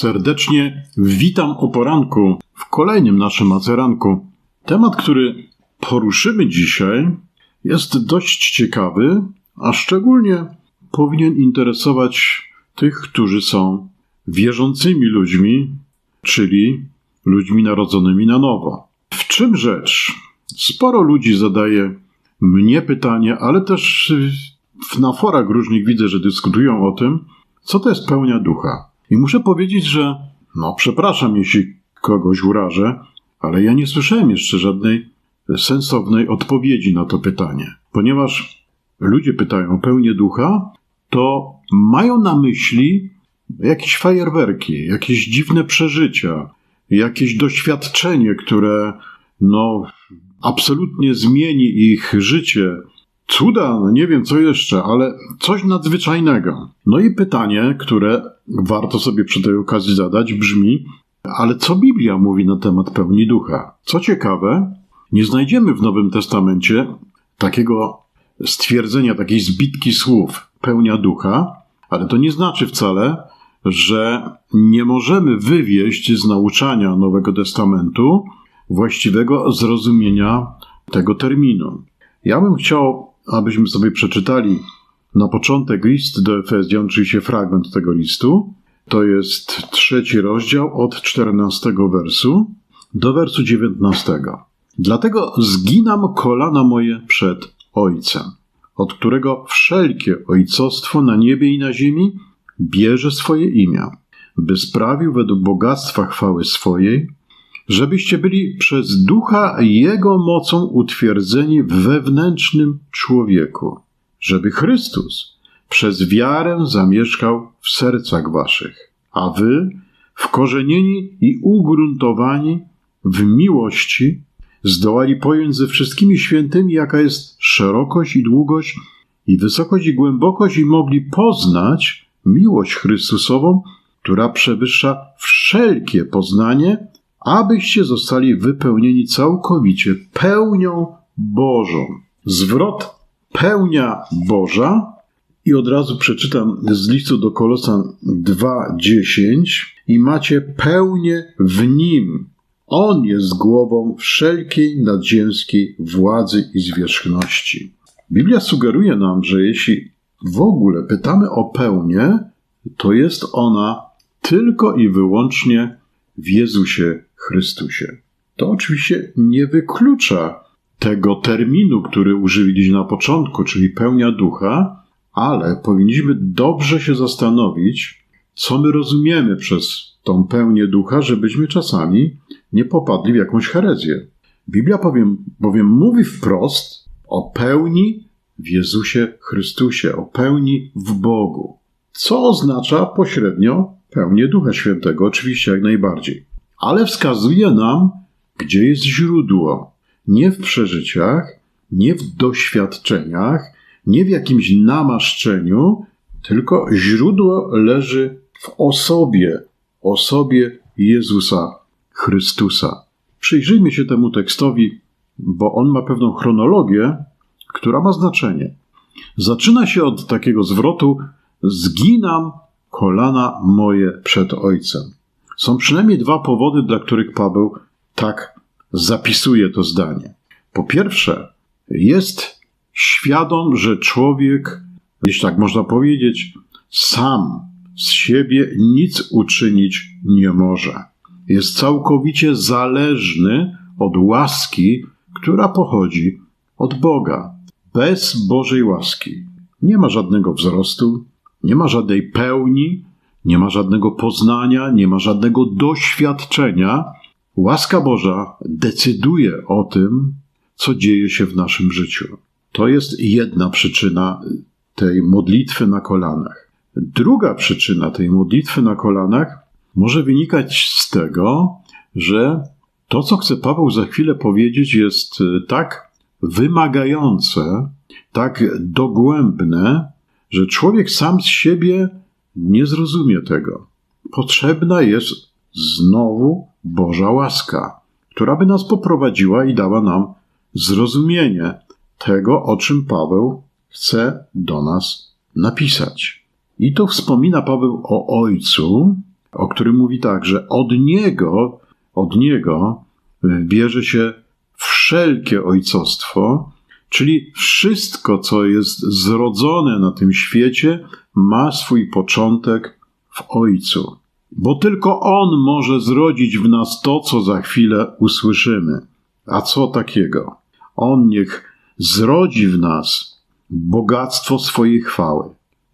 Serdecznie witam o poranku w kolejnym naszym maceranku. Temat, który poruszymy dzisiaj, jest dość ciekawy, a szczególnie powinien interesować tych, którzy są wierzącymi ludźmi, czyli ludźmi narodzonymi na nowo. W czym rzecz? Sporo ludzi zadaje mnie pytanie, ale też na forach różnych widzę, że dyskutują o tym, co to jest pełnia ducha. I muszę powiedzieć, że, no, przepraszam, jeśli kogoś urażę, ale ja nie słyszałem jeszcze żadnej sensownej odpowiedzi na to pytanie. Ponieważ ludzie pytają o pełnię ducha, to mają na myśli jakieś fajerwerki, jakieś dziwne przeżycia, jakieś doświadczenie, które no, absolutnie zmieni ich życie. Cuda, nie wiem co jeszcze, ale coś nadzwyczajnego. No i pytanie, które warto sobie przy tej okazji zadać, brzmi: ale co Biblia mówi na temat pełni ducha? Co ciekawe, nie znajdziemy w Nowym Testamencie takiego stwierdzenia, takiej zbitki słów pełnia ducha, ale to nie znaczy wcale, że nie możemy wywieść z nauczania Nowego Testamentu właściwego zrozumienia tego terminu. Ja bym chciał, abyśmy sobie przeczytali na początek list do Efezjan, oczywiście fragment tego listu. To jest trzeci rozdział od 14 wersu do wersu 19. Dlatego zginam kolana moje przed Ojcem, od którego wszelkie ojcostwo na niebie i na ziemi bierze swoje imię, by sprawił według bogactwa chwały swojej, żebyście byli przez ducha Jego mocą utwierdzeni w wewnętrznym człowieku, żeby Chrystus przez wiarę zamieszkał w sercach waszych, a wy, wkorzenieni i ugruntowani w miłości, zdołali pojąć ze wszystkimi świętymi, jaka jest szerokość i długość, i wysokość i głębokość, i mogli poznać miłość Chrystusową, która przewyższa wszelkie poznanie, abyście zostali wypełnieni całkowicie pełnią Bożą. Zwrot pełnia Boża i od razu przeczytam z listu do Kolosan 2:10 i macie pełnię w nim. On jest głową wszelkiej nadziemskiej władzy i zwierzchności. Biblia sugeruje nam, że jeśli w ogóle pytamy o pełnię, to jest ona tylko i wyłącznie w Jezusie Chrystusie. To oczywiście nie wyklucza tego terminu, który używiliśmy na początku, czyli pełnia ducha, ale powinniśmy dobrze się zastanowić, co my rozumiemy przez tą pełnię ducha, żebyśmy czasami nie popadli w jakąś herezję. Biblia powiem, bowiem mówi wprost o pełni w Jezusie Chrystusie, o pełni w Bogu, co oznacza pośrednio pełnię Ducha Świętego, oczywiście jak najbardziej, ale wskazuje nam, gdzie jest źródło. Nie w przeżyciach, nie w doświadczeniach, nie w jakimś namaszczeniu, tylko źródło leży w osobie, osobie Jezusa Chrystusa. Przyjrzyjmy się temu tekstowi, bo on ma pewną chronologię, która ma znaczenie. Zaczyna się od takiego zwrotu: Zginam kolana moje przed Ojcem. Są przynajmniej dwa powody, dla których Paweł tak zapisuje to zdanie. Po pierwsze, jest świadom, że człowiek, jeśli tak można powiedzieć, sam z siebie nic uczynić nie może. Jest całkowicie zależny od łaski, która pochodzi od Boga. Bez Bożej łaski nie ma żadnego wzrostu, nie ma żadnej pełni, nie ma żadnego poznania, nie ma żadnego doświadczenia. Łaska Boża decyduje o tym, co dzieje się w naszym życiu. To jest jedna przyczyna tej modlitwy na kolanach. Druga przyczyna tej modlitwy na kolanach może wynikać z tego, że to, co chce Paweł za chwilę powiedzieć, jest tak wymagające, tak dogłębne, że człowiek sam z siebie nie zrozumie tego. Potrzebna jest znowu Boża łaska, która by nas poprowadziła i dała nam zrozumienie tego, o czym Paweł chce do nas napisać. I tu wspomina Paweł o Ojcu, o którym mówi tak, że od Niego, od Niego bierze się wszelkie ojcostwo, czyli wszystko, co jest zrodzone na tym świecie, ma swój początek w Ojcu. Bo tylko On może zrodzić w nas to, co za chwilę usłyszymy. A co takiego? On niech zrodzi w nas bogactwo swojej chwały.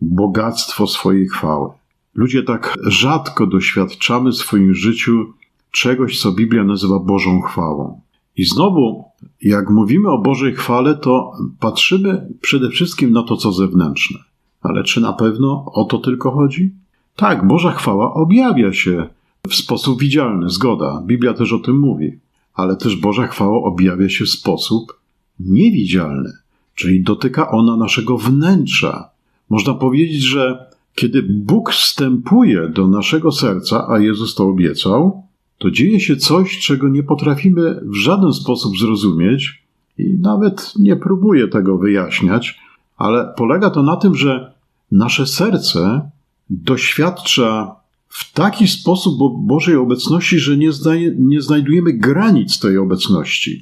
Bogactwo swojej chwały. Ludzie tak rzadko doświadczamy w swoim życiu czegoś, co Biblia nazywa Bożą chwałą. I znowu, jak mówimy o Bożej chwale, to patrzymy przede wszystkim na to, co zewnętrzne. Ale czy na pewno o to tylko chodzi? Tak, Boża chwała objawia się w sposób widzialny, zgoda. Biblia też o tym mówi. Ale też Boża chwała objawia się w sposób niewidzialny, czyli dotyka ona naszego wnętrza. Można powiedzieć, że kiedy Bóg wstępuje do naszego serca, a Jezus to obiecał, to dzieje się coś, czego nie potrafimy w żaden sposób zrozumieć i nawet nie próbuję tego wyjaśniać, ale polega to na tym, że nasze serce doświadcza w taki sposób Bożej obecności, że nie, nie znajdujemy granic tej obecności.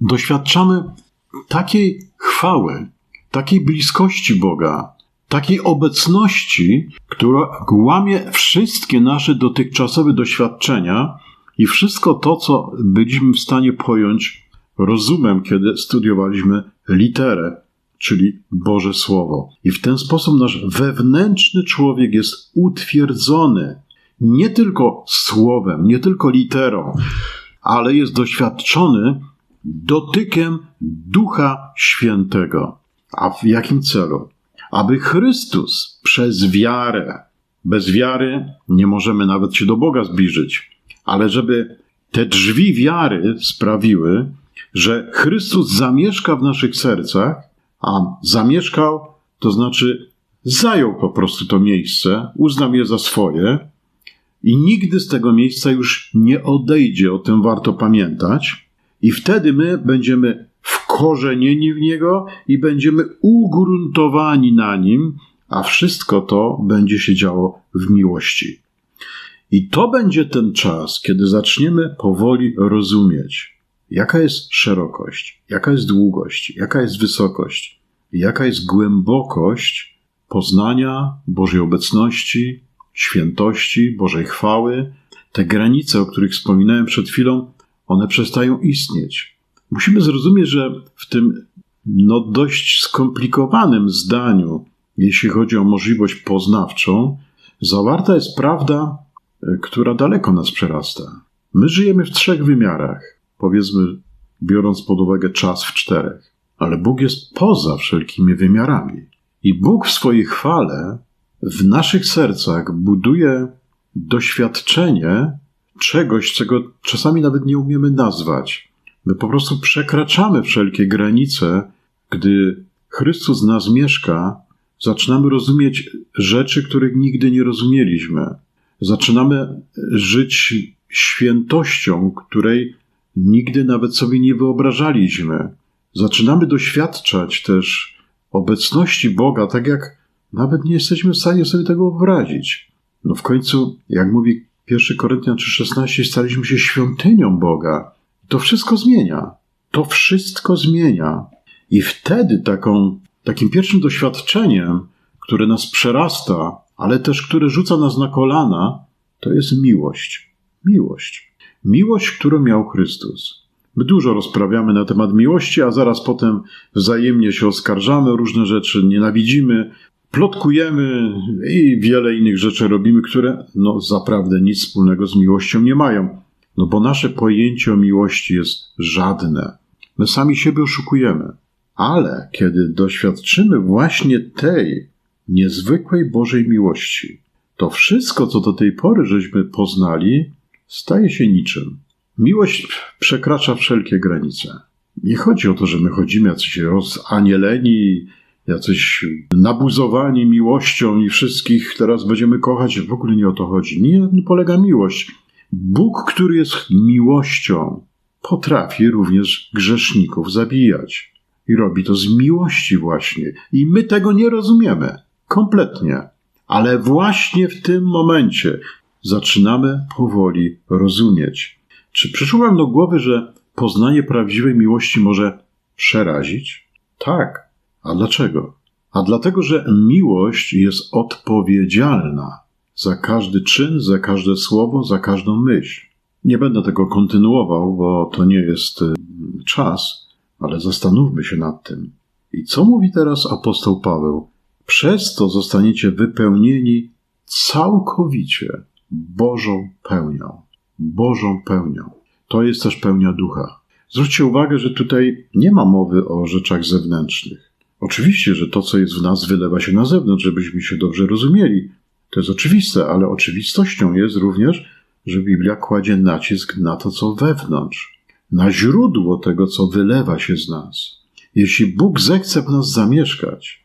Doświadczamy takiej chwały, takiej bliskości Boga, takiej obecności, która łamie wszystkie nasze dotychczasowe doświadczenia i wszystko to, co byliśmy w stanie pojąć rozumem, kiedy studiowaliśmy literę, czyli Boże Słowo. I w ten sposób nasz wewnętrzny człowiek jest utwierdzony nie tylko słowem, nie tylko literą, ale jest doświadczony dotykiem Ducha Świętego. A w jakim celu? aby Chrystus przez wiarę, bez wiary nie możemy nawet się do Boga zbliżyć, ale żeby te drzwi wiary sprawiły, że Chrystus zamieszka w naszych sercach, a zamieszkał, to znaczy zajął po prostu to miejsce, uznał je za swoje i nigdy z tego miejsca już nie odejdzie, o tym warto pamiętać. I wtedy my będziemy wkorzenieni w niego i będziemy ugruntowani na nim, a wszystko to będzie się działo w miłości. I to będzie ten czas, kiedy zaczniemy powoli rozumieć, jaka jest szerokość, jaka jest długość, jaka jest wysokość, jaka jest głębokość poznania Bożej obecności, świętości, Bożej chwały. Te granice, o których wspominałem przed chwilą, one przestają istnieć. Musimy zrozumieć, że w tym no, dość skomplikowanym zdaniu, jeśli chodzi o możliwość poznawczą, zawarta jest prawda, e, która daleko nas przerasta. My żyjemy w trzech wymiarach, powiedzmy, biorąc pod uwagę czas w czterech, ale Bóg jest poza wszelkimi wymiarami. I Bóg w swojej chwale w naszych sercach buduje doświadczenie czegoś, czego czasami nawet nie umiemy nazwać. My po prostu przekraczamy wszelkie granice, gdy Chrystus nas mieszka, zaczynamy rozumieć rzeczy, których nigdy nie rozumieliśmy. Zaczynamy żyć świętością, której nigdy nawet sobie nie wyobrażaliśmy. Zaczynamy doświadczać też obecności Boga, tak jak nawet nie jesteśmy w stanie sobie tego wyobrazić. No w końcu, jak mówi 1 Koryntian 3,16, staliśmy się świątynią Boga. To wszystko zmienia. To wszystko zmienia. I wtedy taką, takim pierwszym doświadczeniem, które nas przerasta, ale też które rzuca nas na kolana, to jest miłość. Miłość. Miłość, którą miał Chrystus. My dużo rozprawiamy na temat miłości, a zaraz potem wzajemnie się oskarżamy o różne rzeczy, nienawidzimy, plotkujemy i wiele innych rzeczy robimy, które no zaprawdę nic wspólnego z miłością nie mają. No bo nasze pojęcie o miłości jest żadne. My sami siebie oszukujemy. Ale kiedy doświadczymy właśnie tej niezwykłej Bożej miłości, to wszystko, co do tej pory żeśmy poznali, staje się niczym. Miłość przekracza wszelkie granice. Nie chodzi o to, że my chodzimy jacyś rozanieleni, jacyś nabuzowani miłością i wszystkich teraz będziemy kochać. W ogóle nie o to chodzi. Nie, nie polega miłość. Bóg, który jest miłością, potrafi również grzeszników zabijać. I robi to z miłości właśnie. I my tego nie rozumiemy. Kompletnie. Ale właśnie w tym momencie zaczynamy powoli rozumieć. Czy przyszło Wam do głowy, że poznanie prawdziwej miłości może przerazić? Tak. A dlaczego? A dlatego, że miłość jest odpowiedzialna za każdy czyn, za każde słowo, za każdą myśl. Nie będę tego kontynuował, bo to nie jest y, czas, ale zastanówmy się nad tym. I co mówi teraz apostoł Paweł? Przez to zostaniecie wypełnieni całkowicie Bożą pełnią. Bożą pełnią. To jest też pełnia ducha. Zwróćcie uwagę, że tutaj nie ma mowy o rzeczach zewnętrznych. Oczywiście, że to, co jest w nas, wylewa się na zewnątrz, żebyśmy się dobrze rozumieli. To jest oczywiste, ale oczywistością jest również, że Biblia kładzie nacisk na to, co wewnątrz, na źródło tego, co wylewa się z nas. Jeśli Bóg zechce w nas zamieszkać,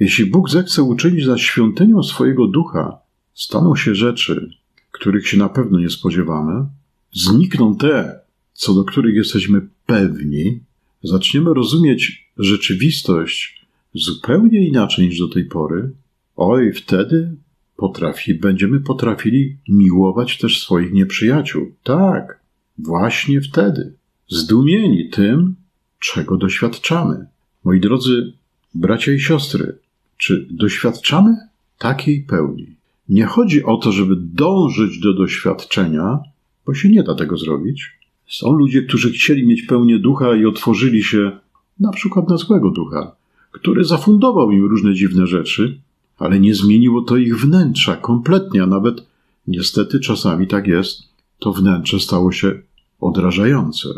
jeśli Bóg zechce uczynić nas świątynią swojego ducha, staną się rzeczy, których się na pewno nie spodziewamy, znikną te, co do których jesteśmy pewni, zaczniemy rozumieć rzeczywistość zupełnie inaczej niż do tej pory, oj, wtedy potrafi, będziemy potrafili miłować też swoich nieprzyjaciół. Tak, właśnie wtedy. Zdumieni tym, czego doświadczamy. Moi drodzy bracia i siostry, czy doświadczamy takiej pełni? Nie chodzi o to, żeby dążyć do doświadczenia, bo się nie da tego zrobić. Są ludzie, którzy chcieli mieć pełnię ducha i otworzyli się na przykład na złego ducha, który zafundował im różne dziwne rzeczy, ale nie zmieniło to ich wnętrza kompletnie, a nawet niestety czasami tak jest, to wnętrze stało się odrażające.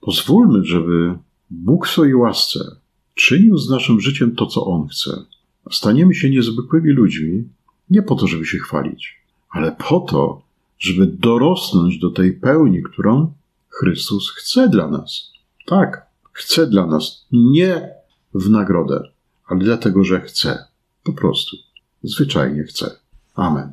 Pozwólmy, żeby Bóg w swojej łasce czynił z naszym życiem to, co On chce. Staniemy się niezwykłymi ludźmi nie po to, żeby się chwalić, ale po to, żeby dorosnąć do tej pełni, którą Chrystus chce dla nas. Tak, chce dla nas. Nie w nagrodę, ale dlatego, że chce. Po prostu. Zwyczajnie chce. Amen.